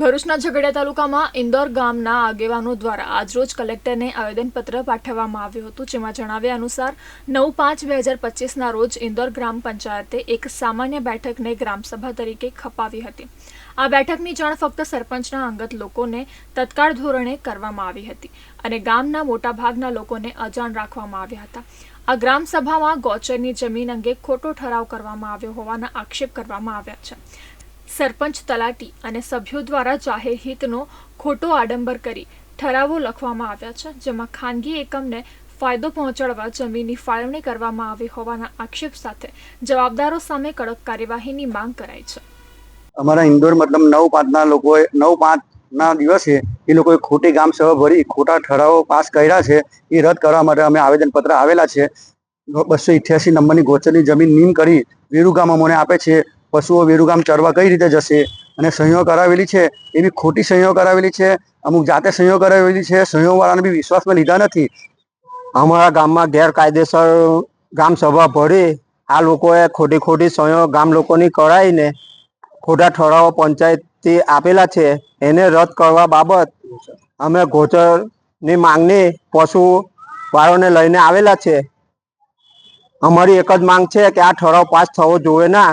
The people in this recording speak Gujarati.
ભરૂચના ઝઘડિયા તાલુકામાં ઇન્દોર ગામના આગેવાનો દ્વારા આજરોજ કલેક્ટરને આવેદનપત્ર પાઠવવામાં આવ્યું હતું, જેમાં જણાવ્યા અનુસાર નવ પાંચ બે હજાર પચીસના રોજ ઇન્દોર ગ્રામ પંચાયતે એક સામાન્ય બેઠકને ગ્રામસભા તરીકે ખપાવી હતી. આ બેઠકની જાણ ફક્ત સરપંચના અંગત લોકોને તત્કાળ ધોરણે કરવામાં આવી હતી અને ગામના મોટાભાગના લોકોને અજાણ રાખવામાં આવ્યા હતા. આ ગ્રામસભામાં ગૌચરની જમીન અંગે ખોટો ઠરાવ કરવામાં આવ્યો હોવાના આક્ષેપ કરવામાં આવ્યા છે. સરપંચ તલાટી અને સભ્યો દ્વારા જાહેર હિતનો ખોટો આડંબર કરી ઠરાવો લખવામાં આવ્યા છે, જેમાં ખાનગી એકમને ફાયદો પહોંચાડવા જમીનની ફાળવણી કરવામાં આવી હોવાના આક્ષેપ સાથે જવાબદારો સામે કડક કાર્યવાહીની માંગ કરાઈ છે. અમારા ઇન્દોર મતલબ નવ પાંચના લોકોએ, નવ પાંચના દિવસે એ લોકોએ ખોટી ગામ સભા ભરી, ખોટા ઠરાવો પાસ કર્યા છે, એ રદ કરવા માટે અમે આવેદનપત્ર આવેલા છે. બસો ઇઠ્યાસી નંબરની ગોચરની જમીન નીમ કરી વેરુગામ અમને આપે છે પશુઓ વેરુગામ ચરવા કઈ રીતે જશે અને સહીઓ કરાવેલી છે? એ બી ખોટી સહીઓ કરાવેલી છે? અમુક જાતે સહીઓ કરાવેલી છે? સહીઓવાળાને બી વિશ્વાસમાં લીધા નથી? અમારા ગામમાં ગેરકાયદેસર ગામ સભા ભરી. આ લોકોએ ખોટી ખોટી સહીઓ ગામ લોકોની કરાવીને ખોટા ઠરાવો પંચાયતથી આપેલા છે. એને રદ કરવા બાબત અમે ગોચરની માંગણી પશુ વાળોને લઈને આવેલા છે. અમારી એક જ માંગ છે કે આ ઠરાવ પાસ થવો જોઈએ ના